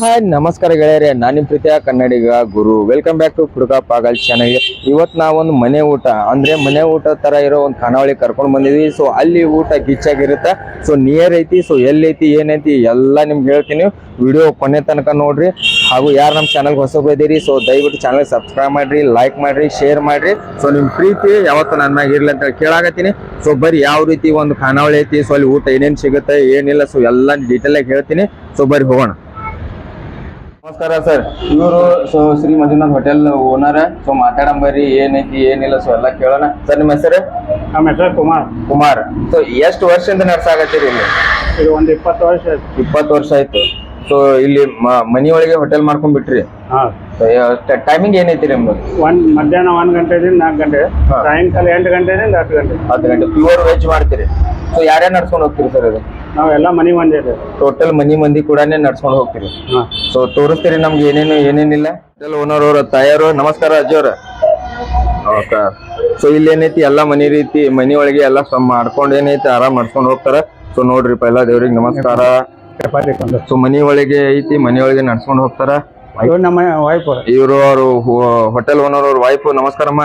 Hi, ನಮಸ್ಕಾರ ಗೆಳೆಯರೆ. ನಾನು ನಿಮ್ಮ ಪ್ರೀತಿಯ Kannadiga Guru. Welcome back to Kuduka Pagal ಚಾನಲ್ಗೆ ಇವತ್ತು ನಾವೊಂದು ಮನೆ ಊಟ, ಅಂದರೆ ಮನೆ ಊಟ ಥರ ಇರೋ ಒಂದು ಖಾನಾವಳಿ ಕರ್ಕೊಂಡು ಬಂದಿದ್ವಿ. ಸೊ ಅಲ್ಲಿ ಊಟ ಗಿಚ್ಚಾಗಿರುತ್ತೆ. ಸೊ ನಿಯರ್ ಐತಿ ಸೊ ಎಲ್ಲೈತಿ, ಏನೈತಿ, ಎಲ್ಲ ನಿಮ್ಗೆ ಹೇಳ್ತೀನಿ. ವಿಡಿಯೋ ಕೊನೆ ತನಕ ನೋಡ್ರಿ. ಹಾಗೂ ಯಾರು ನಮ್ಮ ಚಾನಲ್ಗೆ ಹೊಸ ಬಂದಿರಿ ಸೊ ದಯವಿಟ್ಟು ಚಾನಲ್ ಸಬ್ಸ್ಕ್ರೈಬ್ ಮಾಡಿರಿ ಲೈಕ್ ಮಾಡಿರಿ ಶೇರ್ ಮಾಡಿರಿ. ಸೊ ನಿಮ್ಮ ಪ್ರೀತಿ ಯಾವತ್ತು ನನ್ನ ಇರ್ಲಿ ಅಂತ ಕೇಳಾಗತ್ತೀನಿ ಸೊ ಬರೀ ಯಾವ ರೀತಿ ಒಂದು ಖಾನಾವಳಿ ಐತಿ ಸೊ ಅಲ್ಲಿ ಊಟ ಏನೇನು ಸಿಗುತ್ತೆ, ಏನಿಲ್ಲ ಸೊ ಎಲ್ಲ ಡೀಟೇಲಾಗಿ ಹೇಳ್ತೀನಿ. ಸೊ ಬರಿ ಹೋಗೋಣ. ನಮಸ್ಕಾರ ಸರ್. ಇವರು so Shri Manjunath hotel owner. So ಮಾತಾಡಂ ಬರ್ರಿ ಏನೈತಿ ಏನಿಲ್ಲ ಸೊ ಎಲ್ಲ ಕೇಳೋಣ. ಸರ್ ನಿಮ್ಮ ಹೆಸರು? ನಮ್ಮ ಹೆಸರು ಕುಮಾರ್. ಕುಮಾರ್. ಸೊ ಎಷ್ಟು ವರ್ಷದಿಂದ ನಡ್ಸಾಕತ್ತೀರಿ ಇಲ್ಲಿ? ಇದು ಒಂದು ಇಪ್ಪತ್ತು ವರ್ಷ ಆಯ್ತು. ಇಪ್ಪತ್ತು ವರ್ಷ ಆಯ್ತು. ಸೊ ಇಲ್ಲಿ ಮ- ಮನಿಯೊಳಗೆ ಹೋಟೆಲ್ ಮಾಡ್ಕೊಂಡ್ ಬಿಟ್ರಿ? ಹಾಂ. ಟೈಮಿಂಗ್ ಏನೈತಿ ನಿಮ್ದು? ಒಂದ್ ಮಧ್ಯಾಹ್ನ ಒಂದ್ ಗಂಟೆದಿಂದ ನಾಲ್ಕು ಗಂಟೆ ಹಾ. ಸಾಯಂಕಾಲ ಎಂಟು ಗಂಟೆದಿಂದ ಹತ್ತು ಗಂಟೆ. ಹತ್ತು ಗಂಟೆ. ಪ್ಯೂರ್ ವೆಜ್ ಮಾಡ್ತೀರಿ. ಸೊ ಯಾರ್ಯಾರು ನಡ್ಸ್ಕೊಂಡು ಹೋಗ್ತೀರಿ ಸರ್ ಇದು ನಾವೆಲ್ಲ ಮನಿ ಮಂದಿ ಟೋಟಲ್ ಮನಿ ಮಂದಿ ಕೂಡ ನಡ್ಸ್ಕೊಂಡು ಹೋಗ್ತೀರಿ. ಸೊ ತೋರಿಸ್ತೀರಿ ನಮ್ಗೆ ಏನೇನು ಏನೇನಿಲ್ಲ? ಹೋಟೆಲ್ ಓನರ್ ಅವ್ರ ತಾಯಾರು ನಮಸ್ಕಾರ ಅಜ್ಜವ್ರ ಸೊ ಇಲ್ಲಿ ಏನೈತಿ ಎಲ್ಲ ಮನಿ ರೀತಿ ಮನಿ ಒಳಗೆ ಎಲ್ಲ ಮಾಡ್ಕೊಂಡು ಏನೈತಿ ಆರಾಮ್ ಮಾಡ್ಕೊಂಡು ಹೋಗ್ತಾರ. ಸೊ ನೋಡ್ರಿ ಪೈಲ ದೇವ್ರಿಗೆ ನಮಸ್ಕಾರ. ಸೊ ಮನಿ ಒಳಗೆ ಐತಿ ಮನಿ ಒಳಗೆ ನಡ್ಸ್ಕೊಂಡು ಹೋಗ್ತಾರ. ಇವ್ರು ನಮ್ಮ ವೈಫ್ ಇವರು ಅವರು ಹೋಟೆಲ್ ಓನರ್ ಅವ್ರ ವೈಫ್ ನಮಸ್ಕಾರಮ್ಮ.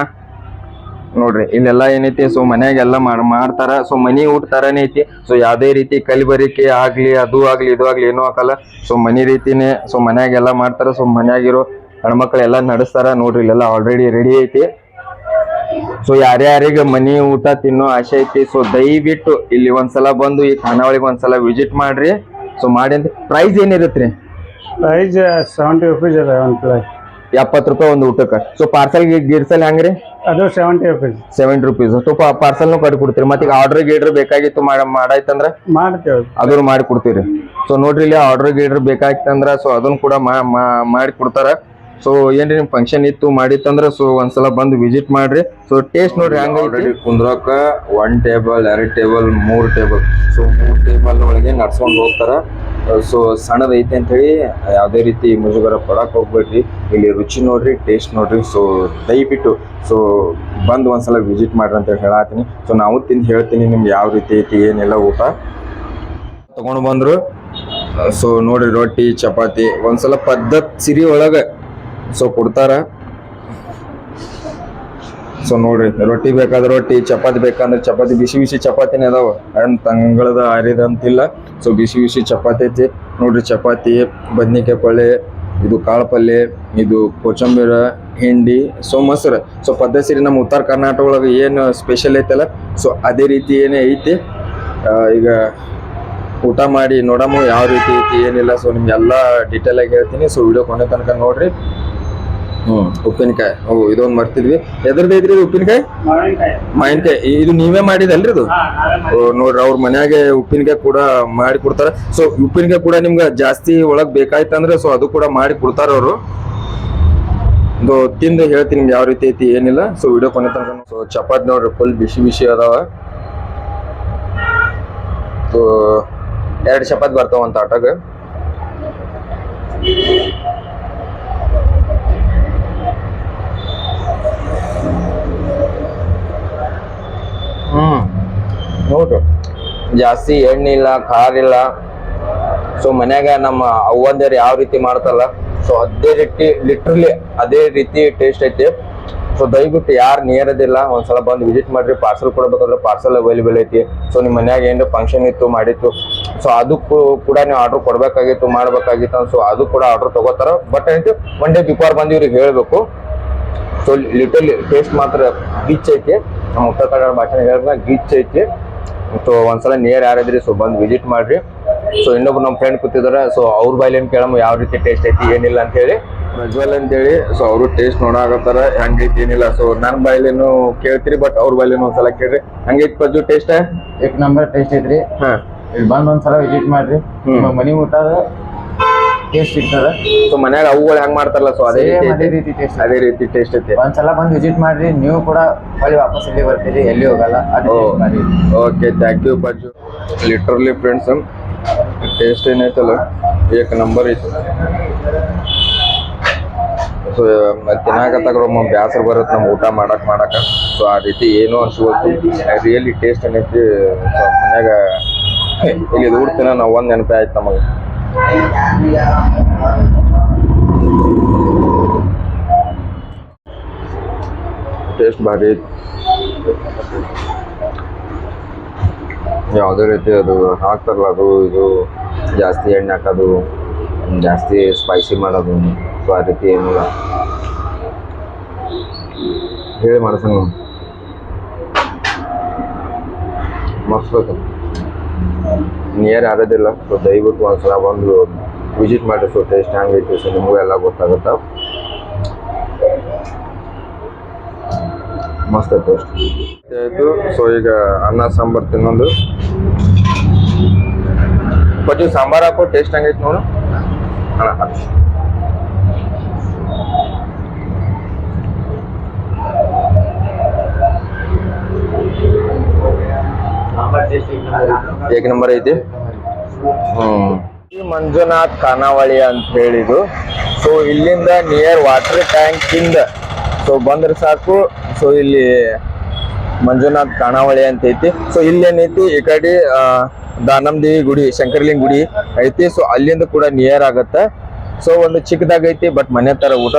ನೋಡ್ರಿ ಇಲ್ಲೆಲ್ಲ ಏನೈತಿ? ಸೊ ಮನ್ಯಾಗ ಎಲ್ಲ ಮಾಡ್ ಮಾಡ್ತಾರ. ಸೊ ಮನಿ ಊಟ ತರಾನೇ ಐತಿ. ಸೊ ಯಾವ್ದೇ ರೀತಿ ಕಲಿಬರಿಕೆ ಆಗ್ಲಿ ಅದು ಆಗ್ಲಿ ಇದು ಆಗ್ಲಿ ಏನೂ ಹಾಕಲ್ಲ ಸೊ ಮನಿ ರೀತಿನೇ ಸೊ ಮನ್ಯಾಗ ಎಲ್ಲ ಮಾಡ್ತಾರ. ಸೊ ಮನ್ಯಾಗಿರೋ ಹೆಣ್ಮಕ್ಳು ಎಲ್ಲ ನಡೆಸ್ತಾರ. ನೋಡ್ರಿ ಇಲ್ಲೆಲ್ಲ ಆಲ್ರೆಡಿ ರೆಡಿ ಐತಿ. ಸೊ ಯಾರ್ಯಾರಿಗೆ ಮನಿ ಊಟ ತಿನ್ನೋ ಆಸೆ ಐತಿ? ಸೊ ದಯವಿಟ್ಟು ಇಲ್ಲಿ ಒಂದ್ಸಲ ಬಂದು ಈ ಖಾನಾವಳಿಗೆ ಒಂದ್ಸಲ ವಿಸಿಟ್ ಮಾಡ್ರಿ. ಸೊ ಮಾಡಿ ಅಂತ ಪ್ರೈಸ್ ಏನಿರುತ್ತೆ ಪ್ರೈಸ್ ಸೆವೆಂಟಿ ರುಪೀಸ್ ಅದ ಒಂದು ಪ್ಲೇಟ್ ಎಪ್ಪತ್ತು ರೂಪಾಯಿ ಒಂದು ಊಟಕ್ಕೆ. ಸೊ ಪಾರ್ಸಲ್ ಗಿರ್ಸಲ್ ಹೆಂಗ್ರಿ? ಅದು ಸೆವೆಂಟಿ ರುಪೀಸ್ ಸೆವೆಂಟಿ ರುಪೀಸ್ ಸ್ವಲ್ಪ ಪಾರ್ಸಲ್ ನು ಕಟ್ಟಿ ಕೊಡ್ತೀರಿ. ಮತ್ತೆ ಈಗ ಆರ್ಡರ್ ಗೀಡ್ರ್ ಬೇಕಾಗಿತ್ತು ಮಾಡ ಮಾಡಾಯ್ತಂದ್ರ? ಮಾಡ್ತೇವೆ. ಅದನ್ನು ಮಾಡಿ ಕೊಡ್ತೀರಿ. ಸೊ ನೋಡ್ರಿ ಇಲ್ಲಿ ಆರ್ಡರ್ ಗೀಡ್ರ್ ಬೇಕಾಗಿತ್ತಂದ್ರ ಸೊ ಅದನ್ನು ಕೂಡ ಮಾಡಿ ಕೊಡ್ತಾರ. ಸೊ ಏನ್ರಿ ನಿಮ್ ಫಂಕ್ಷನ್ ಇತ್ತು ಮಾಡಿತ್ತಂದ್ರ ಸೊ ಒಂದ್ಸಲ ಬಂದು ವಿಸಿಟ್ ಮಾಡ್ರಿ. ಸೊ ಟೇಸ್ಟ್ ನೋಡ್ರಿ ಹಂಗೈತಿ? ಕುಂದ್ರಕ ಒನ್ ಟೇಬಲ್ ಎರಡು ಟೇಬಲ್ ಮೂರ್ ಟೇಬಲ್ ಸೊ ಮೂರ್ ಟೇಬಲ್ ಒಳಗೆ ನಡ್ಸ್ಕೊಂಡು ಹೋಗ್ತಾರ. ಸೊ ಸಣ್ಣದ ಐತೆ ಅಂತ ಹೇಳಿ ಯಾವುದೇ ರೀತಿ ಮುಜುಗರ ಪಡಕ್ ಹೋಗ್ಬೇಡ್ರಿ. ಇಲ್ಲಿ ರುಚಿ ನೋಡ್ರಿ ಟೇಸ್ಟ್ ನೋಡ್ರಿ. ಸೊ ದಯವಿಟ್ಟು ಸೊ ಬಂದು ಒಂದ್ಸಲ ವಿಸಿಟ್ ಮಾಡ್ರಿ ಅಂತ ಹೇಳತ್ತೀನಿ ಸೊ ನಾವು ತಿಂದು ಹೇಳ್ತೀನಿ ನಿಮ್ಗೆ ಯಾವ ರೀತಿ ಐತಿ ಏನೆಲ್ಲ ಊಟ. ತಗೊಂಡು ಬಂದ್ರು. ಸೊ ನೋಡ್ರಿ ರೊಟ್ಟಿ ಚಪಾತಿ ಒಂದ್ಸಲ ಪದ್ಧತಿ ಸಿರಿ ಒಳಗೆ ಸೊ ಕೊಡ್ತಾರ. ಸೊ ನೋಡ್ರಿ, ರೊಟ್ಟಿ ಬೇಕಾದ್ರೆ ರೊಟ್ಟಿ, ಚಪಾತಿ ಬೇಕಂದ್ರೆ ಚಪಾತಿ, ಬಿಸಿ ಬಿಸಿ ಚಪಾತಿನೇ ಅದಾವ. ಅಣ್ಣ ತಂಗಳದ ಆರಿದ ಅಂತಿಲ್ಲ. ಸೊ ಬಿಸಿ ಬಿಸಿ ಚಪಾತಿ ಐತಿ. ನೋಡ್ರಿ, ಚಪಾತಿ, ಬದ್ನಿಕಾಯಿ ಪಲ್ಯ ಇದು ಕಾಳು ಪಲ್ಯ ಇದು ಕೊತ್ತಂಬರಿ, ಹಿಂಡಿ ಸೊ ಮೊಸರು. ಸೊ ಪದ್ಧತಿ ನಮ್ಮ ಉತ್ತರ ಕರ್ನಾಟಕ ಒಳಗೆ ಏನು ಸ್ಪೆಷಲ್ ಐತಲ್ಲ? ಸೊ ಅದೇ ರೀತಿ ಏನೇ ಐತಿ ಈಗ ಊಟ ಮಾಡಿ ನೋಡಮ್ಮ, ಯಾವ ರೀತಿ ಐತಿ, ಏನಿಲ್ಲ. ಸೊ ನಿಮ್ಗೆಲ್ಲ ಡೀಟೇಲ್ ಆಗಿ ಹೇಳ್ತೀನಿ. ಸೊ ವಿಡಿಯೋ ಕೊನೆ ತನಕ ನೋಡ್ರಿ. ಹ್ಮ್ ಉಪ್ಪಿನಕಾಯಿ. ಓ ಇದೊಂದು ಮರ್ತಿದ್ವಿ. ಎದ್ರದ್ದು ಐತ್ರಿ ಇದು ಉಪ್ಪಿನಕಾಯಿ? ಮಾವಿನಕಾಯಿ. ಇದು ನೀವೇ ಮಾಡಿದಲ್ರಿ ಇದು? ಓ, ನೋಡ್ರಿ ಅವ್ರ ಮನ್ಯಾಗೆ ಉಪ್ಪಿನಕಾಯಿ ಕೂಡ ಮಾಡಿ ಕೊಡ್ತಾರ. ಸೊ ಉಪ್ಪಿನಕಾಯಿ ಕೂಡ ನಿಮ್ಗೆ ಜಾಸ್ತಿ ಒಳಗ್ ಬೇಕಾಯ್ತಂದ್ರೆ ಸೊ ಅದು ಕೂಡ ಮಾಡಿ ಕೊಡ್ತಾರ ಅವರು. ಇದು ತಿಂದು ಹೇಳ್ತೀನಿ ನಿಮ್ಗೆ ಯಾವ ರೀತಿ ಐತಿ ಏನಿಲ್ಲ. ಸೊ ವಿಡಿಯೋ ಕೊನೆ ತನಕ ಸೊ ಚಪಾತಿ ನೋಡ್ರಿ ಫುಲ್ ಬಿಸಿ ಬಿಸಿ ಅದಾವ. ಸೊ ಎರಡು ಚಪಾತಿ ಬರ್ತಾವಂತ ಆಟಾಗ. ನೋಡ್ರಿ ಜಾಸ್ತಿ ಎಣ್ಣೆ ಇಲ್ಲ ಖಾರ ಇಲ್ಲ ಸೊ ಮನ್ಯಾಗ ನಮ್ಮ ಅವ್ವಂದಿರು ಯಾವ ರೀತಿ ಮಾಡ್ತಲ್ಲ ಸೊ ಅದೇ ರೀತಿ ಲಿಟ್ರಲಿ ಅದೇ ರೀತಿ ಟೇಸ್ಟ್ ಐತಿ. ಸೊ ದಯವಿಟ್ಟು ಯಾರು ನೇರದಿಲ್ಲ ಒಂದ್ಸಲ ಬಂದು ವಿಸಿಟ್ ಮಾಡ್ರಿ ಪಾರ್ಸಲ್ ಕೊಡ್ಬೇಕಂದ್ರೆ ಪಾರ್ಸಲ್ ಅವೈಲೇಬಲ್ ಐತಿ. ಸೊ ನಿಮ್ಮ ಮನ್ಯಾಗ ಏನು ಫಂಕ್ಷನ್ ಇತ್ತು, ಮಾಡಿತ್ತು. ಸೊ ಅದಕ್ಕೂ ಕೂಡ ನೀವು ಆರ್ಡರ್ ಕೊಡ್ಬೇಕಾಗಿತ್ತು, ಮಾಡ್ಬೇಕಾಗಿತ್ತು ಸೊ ಅದು ಕೂಡ ಆರ್ಡರ್ ತಗೋತಾರ. ಬಟ್ ಏನೈತಿ ಒನ್ ಡೇ ಬಿಫೋರ್ ಬಂದು ಇವ್ರಿಗೆ ಹೇಳ್ಬೇಕು. ಸೊ ಲಿಟಲ್ ಟೇಸ್ಟ್ ಮಾತ್ರ ಗಿಚ್ ಐತಿ. ನಮ್ಮ ಉತ್ತರ ಕನ್ನಡ ಭಾಷೆ ಹೇಳ್ಬೇಕು ಗಿಚ್ ಐತಿ. ಸೊ ಒಂದ್ಸಲ ನಿಯರ್ ಯಾರಿದ್ರಿ ಸೊ ಬಂದು ವಿಸಿಟ್ ಮಾಡ್ರಿ. ಸೊ ಇನ್ನೊಬ್ರು ನಮ್ಮ ಫ್ರೆಂಡ್ ಕೂತಿದಾರೆ ಸೊ ಅವ್ರ ಬಾಯ್ಲೇನು ಕೇಳಮ್ಮ ಯಾವ ರೀತಿ ಟೇಸ್ಟ್ ಐತಿ ಏನಿಲ್ಲ ಅಂತ ಹೇಳಿ. ಪ್ರಜ್ವಲ್ ಅಂತೇಳಿ ಸೊ ಅವರು ಟೇಸ್ಟ್ ನೋಡಾಕತ್ತಾರ ಹಂಗೈತಿ ಏನಿಲ್ಲ. ಸೊ ನನ್ನ ಬಾಯ್ಲೇನು ಕೇಳ್ತೀರಿ ಬಟ್ ಅವ್ರ ಬಾಯ್ಲೇನು ಒಂದ್ಸಲ ಕೇಳ್ರಿ. ಹಂಗೈತಿ ಪ್ರಜ್ವಲ್ ಟೇಸ್ಟ್ ಏಕ್ ನಂಬರ್ ಟೇಸ್ಟ್ ಐತ್ರಿ. ಹಾ. ಬಂದ್ ಒಂದ್ಸಲ ವಿಸಿಟ್ ಮಾಡ್ರಿ. ಮನಿ ಊಟದ ಟೇಸ್ಟ್ ಸಿಗ್ತದ. ಸೊ ಮನ್ಯಾಗ ಅವುಗಳು ಹೆಂಗ್ ಮಾಡ್ತಾರಲ್ಲ ಸೊ ಅದೇ Same ಅದೇ. ರೀತಿ ಟೇಸ್ಟ್ ಅದೇ ರೀತಿ ಟೇಸ್ಟ್ ಐತಿ. ಒಂದ್ಸಲ ಬಂದು ವಿಸಿಟ್ ಮಾಡ್ರಿ ನೀವು ಕೂಡ ಹೊಳ್ಳಿ ವಾಪಸ್ ಇಲ್ಲಿ ಬರ್ತೀರಿ ಎಲ್ಲಿ ಹೋಗಲ್ಲ ಅದು taste ಓಕೆ ಥ್ಯಾಂಕ್ ಯು ಬಜ್ಜು ಲಿಟ್ರಲಿ ಫ್ರೆಂಡ್ಸ್ ಟೇಸ್ಟ್ ಏನೈತಲ್ಲ ಏಕ ನಂಬರ್ ಐತಿ. ಸೊ ತಿನ್ನಾಕತ್ತಾಗ ಒಮ್ಮೆ ಬ್ಯಾಸರ ಬರುತ್ತೆ ನಮ್ಮ ಊಟ ಮಾಡಕ್ ಮಾಡಕ. ಸೊ ಆ ರೀತಿ ಏನೋ ಅನ್ಸ್ಬೋದು ರಿಯಲಿ ಟೇಸ್ಟ್ ಏನೈತಿ ಸೊ ಮನ್ಯಾಗ ಇಲ್ಲಿ ಊಟ ತಿನ್ನ ನಾವು ಒಂದು ನೆನಪೇ ಆಯ್ತು ನಮಗೆ. ಟೇಸ್ಟ್ ಭಾರಿ ಐತಿ ಯಾವುದೇ ರೀತಿ ಅದು ಹಾಕ್ತಾರಲ್ಲ ಅದು, ಇದು ಜಾಸ್ತಿ ಎಣ್ಣೆ ಹಾಕೋದು, ಜಾಸ್ತಿ ಸ್ಪೈಸಿ ಮಾಡೋದು ಸೊ ಆ ರೀತಿ ಏನಿಲ್ಲ ಹೇಳಿ ಮಾಡ್ಸಂಗ ಮಸ್ತ್ ಐತೆ ನಿಯರ್ ಯಾರದಿಲ್ಲ ಸೊ ದಯವಿಟ್ಟು ಒಂದ್ಸಲ ಬಂದು ವಿಸಿಟ್ ಮಾಡಿ. ಸೊ ಟೇಸ್ಟ್ ಹೆಂಗೈತಿ ಸೊ ನಿಮಗೂ ಎಲ್ಲ ಗೊತ್ತಾಗುತ್ತೆ? ಮಸ್ತ್ ಟೇಸ್ಟ್ ಆಯ್ತು. ಸೊ ಈಗ ಅನ್ನ, ಸಾಂಬಾರ್ ತಿನ್ನೋದು. ಕೊಂಚം ಸಾಂಬಾರ್ ಹಾಕೋ ಟೇಸ್ಟ್ ಹೆಂಗೈತೆ ನೋಡು. ಅಣ್ಣ ಏಕ ನಂಬರ್ ಐತಿ? ಹ್ಮ್. ಮಂಜುನಾಥ್ ಖಾನಾವಳಿ ಅಂತ ಹೇಳಿದು ಸೊ ಇಲ್ಲಿಂದ ನಿಯರ್ ವಾಟರ್ ಟ್ಯಾಂಕ್ ಇಂದ ಸೊ ಬಂದ್ರೆ ಸಾಕು. ಸೊ ಇಲ್ಲಿ ಮಂಜುನಾಥ್ ಖಾನಾವಳಿ ಅಂತ ಐತಿ. ಸೊ ಇಲ್ಲಿ ಏನೈತಿ ಈ ಕಡೆ ದಾನಂದೇವಿ ಗುಡಿ, ಶಂಕರಲಿಂಗ ಗುಡಿ ಐತಿ. ಸೊ ಅಲ್ಲಿಂದ ಕೂಡ ನಿಯರ್ ಆಗತ್ತ. ಸೊ ಒಂದು ಚಿಕ್ಕದಾಗೈತಿ ಬಟ್ ಮನೆ ತರ ಊಟ